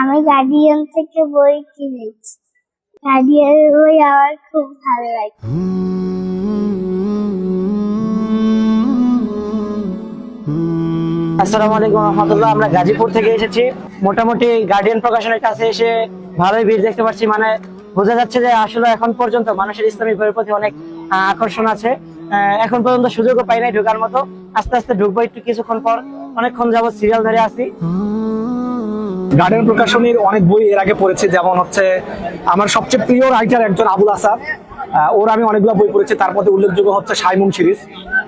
আমি গার্ডিয়ান থেকে বই কিনেছি। গার্ডিয়ান বই আমার খুব ভালো লাগে। আসসালামু আলাইকুম রহমতুল্লাহ, আমরা গাজীপুর থেকে এসেছি। মোটামুটি গার্ডিয়ান প্রকাশনের কাছে এসে ভালোই ভিড় দেখতে পাচ্ছি। মানে বোঝা যাচ্ছে যে আসলে এখন পর্যন্ত মানুষের ইসলামিক বইয়ের প্রতি অনেক আকর্ষণ আছে। এখন পর্যন্ত সুযোগও পাই নাই ঢোকার মতো। আস্তে আস্তে ঢুকবো একটু কিছুক্ষণ পর। অনেকক্ষণ যাবত সিরিয়াল ধরে আছি। গার্ডেন প্রকাশনীর অনেক বই এর আগে পড়েছি, যেমন হচ্ছে আমার সবচেয়ে প্রিয় রাইটার একজন আবুল আসাদ। ওর আমি অনেকগুলো বই পড়েছি, তার মধ্যে উল্লেখযোগ্য হচ্ছে সাইমুম সিরিজ।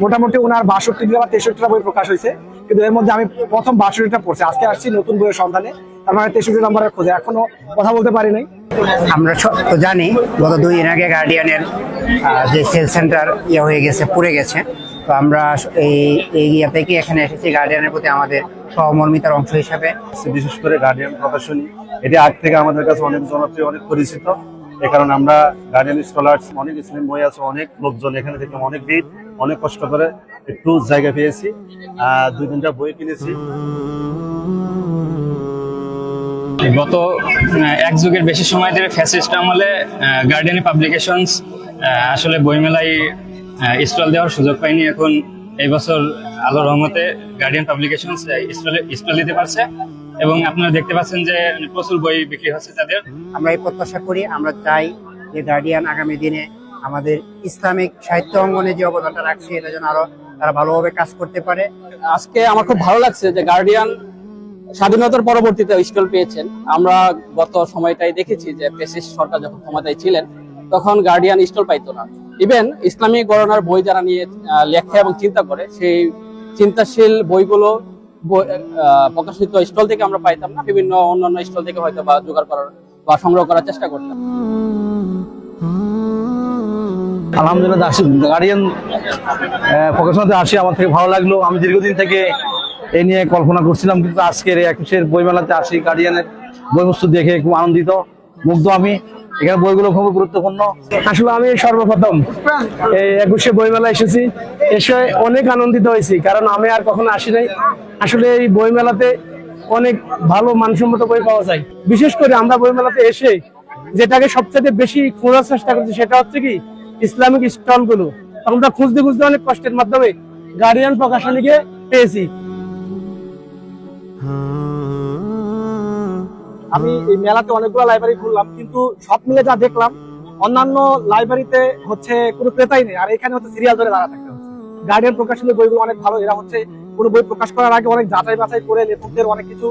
মোটামুটি ওনার বাষট্টিটা বা তেষট্টিটা বই প্রকাশ হয়েছে, কিন্তু এর মধ্যে আমি প্রথম বাষট্টিটা পড়ছি। আজকে আসছি নতুন বইয়ের সন্ধানে, তার মানে তেষট্টি নম্বরের খোঁজে, এখনও কথা বলতে পারি নাই। আমরা তো জানি, গত দুই দিন আগে গার্ডিয়ানের যে সেল সেন্টার ইয়ে হয়ে গেছে, পুড়ে গেছে। তো আমরা এই এই ইয়ে থেকে এখানে এসেছি গার্ডিয়ানের প্রতি আমাদের সহমর্মিতার অংশ হিসাবে। বিশেষ করে গার্ডিয়ান প্রকাশনী এটি আগ থেকে আমাদের কাছে অনেক জনপ্রিয় অনেক পরিচিত। এ কারণে আমরা গার্ডিয়ান স্কলার্স অনেক ইসলাম বই আছে অনেক লোকজন এখানে দেখলাম অনেক ভিড় অনেক কষ্ট করে একটু জায়গা পেয়েছি। দুই তিনটা বই কিনেছি। গত এক যুগের বেশি সময় ধরে ফ্যাসিস্ট আমলে গার্ডিয়ানি পাবলিকেশনস আসলে বইমেলায় স্টল দেওয়ার সুযোগ পাইনি। এখন এই বছর আলো রহমতে গার্ডিয়ান পাবলিকেশনস স্টল দিতে পারছে। এবং আপনারা দেখতে পাচ্ছেন যে মানে, প্রচুর বই বিক্রি হচ্ছে তাদের। আমরা এই প্রত্যাশা করি আমরা চাই যে গার্ডিয়ান আগামী দিনে আমাদের ইসলামিক সাহিত্য অঙ্গনে যে অবদানটা রাখছে এটা যেন আরও তারা ভালোভাবে কাজ করতে পারে। আজকে আমার খুব ভালো লাগছে যে গার্ডিয়ান স্বাধীনতার পরবর্তীতে স্টল পেয়েছেন। আমরা গত সময়টাই দেখেছি যে পেসিস সরকার যখন ক্ষমতায় ছিলেন তখন গার্ডিয়ান স্টল পাইতো না। ইভেন ইসলামিক গণনার বই যারা নিয়ে লেখে এবং চিন্তা করে, সেই চিন্তাশীল বইগুলো প্রকাশিত স্টল থেকে আমরা পাইতাম না। বিভিন্ন অন্যান্য স্টল থেকে হয়তো বা জোগাড় করার বা সংগ্রহ করার চেষ্টা করতাম। আলহামদুলিল্লাহ গার্ডিয়ান প্রকাশনাতে আসি। আমার থেকে ভালো লাগল। আমি দীর্ঘদিন থেকে এই নিয়ে কল্পনা করছিলাম, কিন্তু আজকের একুশের বইমেলাতে আসি। গার্ডিয়ানের বই বস্তু দেখে খুব আনন্দিত, মুগ্ধ আমি। এখানে বইগুলো খুব গুরুত্বপূর্ণ। আসলে আমি সর্বপ্রথম এই একুশে বইমেলা এসেছি। এসে অনেক আনন্দিত হয়েছি, কারণ আমি আর কখনো আসি নাই। আসলে এই বইমেলাতে অনেক ভালো মানসম্মত বই পাওয়া যায়। বিশেষ করে আমরা বইমেলাতে এসে যেটাকে সবচেয়ে বেশি খোঁজার চেষ্টা করছি সেটা হচ্ছে কি, ইসলামিক স্টলগুলো আমরা খুঁজতে খুঁজতে অনেক কষ্টের মাধ্যমে গার্ডিয়ান প্রকাশনীকে পেয়েছি। আমি এই মেলাতে অনেকগুলো লাইব্রেরি খুললাম কিন্তু সব মিলে যা দেখলাম, অন্যান্য লাইব্রেরিতে হচ্ছে কোনো ক্রেতাই নেই, আর এখানে হচ্ছে সিরিয়াল ধরে দাঁড়া থাকতে হচ্ছে। গার্ডিয়ান প্রকাশনীর বইগুলো অনেক ভালো, এরা হচ্ছে কোনো বই প্রকাশ করার আগে অনেক যাচাই বাছাই করে লেখকদের অনেক কিছু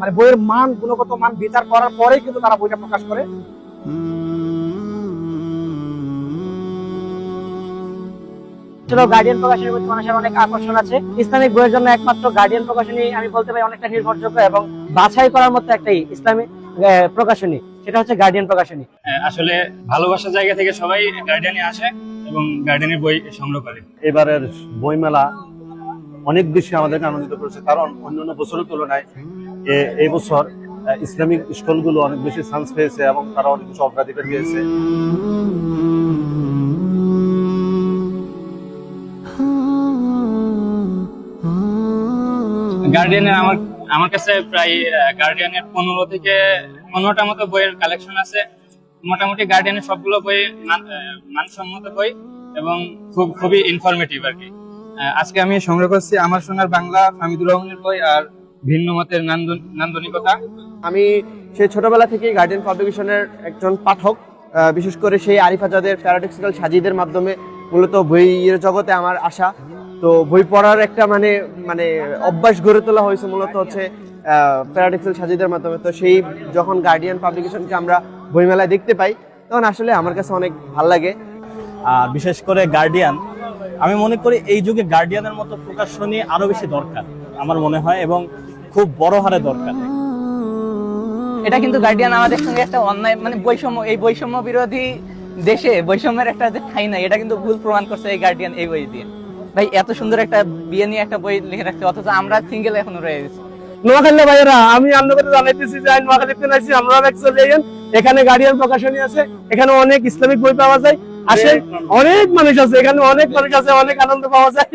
মানে বইয়ের মান, গুণগত মান বিচার করার পরেই কিন্তু তারা বইটা প্রকাশ করে। গার্ডিয়ান প্রকাশনীর প্রতি মানুষের অনেক আকর্ষণ আছে। ইসলামিক বইয়ের জন্য একমাত্র গার্ডিয়ান প্রকাশনী আমি বলতে পারি অনেকটা নির্ভরযোগ্য এবং বাছাই করার মতো একটাই ইসলামিক আহ, প্রকাশনী। সেটা হচ্ছে গার্ডিয়ান প্রকাশনী। আসলে ভালোবাসার জায়গা থেকে সবাই গার্ডিয়ানে আসে এবং গার্ডিয়ানের বই সংগ্রহ করে। এবারের বইমেলা অনেক বেশি আমাদেরকে আনন্দিত করেছে কারণ অন্যান্য বছরের তুলনায় এই বছর ইসলামিক স্কুলগুলো অনেক বেশি চান্স পেয়েছে এবং তারা অনেক কিছু অগ্রাধিকার দিয়েছে গার্ডিয়ানের আমার আমার কাছে প্রায় গার্ডিয়ানের পনেরো থেকে পনেরোটা মতো বইয়ের কালেকশন আছে। মোটামুটি গার্ডিয়ানের সবগুলো বই মানসম্মত বই এবং খুব, খুবই ইনফরমেটিভ আর কি। আজকে আমি সংগ্রহ করছি আমার সোনার বাংলা হামিদুর রহমানের বই আর ভিন্ন মতের নান্দনিকতা। আমি সেই ছোটবেলা থেকেই গার্ডিয়ান পাবলিকেশনের একজন পাঠক বিশেষ করে সেই আরিফ আজাদের প্যারাডক্সিক্যাল সাজিদের মাধ্যমে মূলত বইয়ের জগতে আমার আশা। তো বই পড়ার একটা মানে মানে অভ্যাস গড়ে তোলা হয়েছে মূলত হচ্ছে প্যারাডক্সিক্যাল সাজিদের মাধ্যমে। তো সেই যখন গার্ডিয়ান পাবলিকেশনকে আমরা বইমেলায় দেখতে পাই তখন আসলে আমার কাছে অনেক ভালো লাগে। আর বিশেষ করে গার্ডিয়ান আমি মনে করি এই যুগে গার্ডিয়ানের মতো প্রকাশনী আরও বেশি দরকার আমার মনে হয় এবং খুব বড় হারে দরকার। এটা কিন্তু গার্ডিয়ান আমাদের সঙ্গে একটা অন্যায় মানে বৈষম্য এই বৈষম্য বিরোধী দেশে বৈষম্যের একটা যে ঠাই নাই এটা কিন্তু ভুল প্রমাণ করছে এই গার্ডিয়ান এই বই দিয়ে। ভাই এত সুন্দর একটা বিয়ে নিয়ে একটা বই লিখে রাখছে অথচ আমরা সিঙ্গেল এখনও রয়ে গেছি। নোয়াখালী ভাইয়েরা আমি আপনাদের জানাইতেছি যে আমি নোয়াখালীতে নাইছি আমরা চলে যাই। এখানে গার্ডিয়ান প্রকাশনী আছে এখানে অনেক ইসলামিক বই পাওয়া যায়। আসেন অনেক মানুষ আছে এখানে অনেক মানুষ আছে অনেক আনন্দ পাওয়া যায়।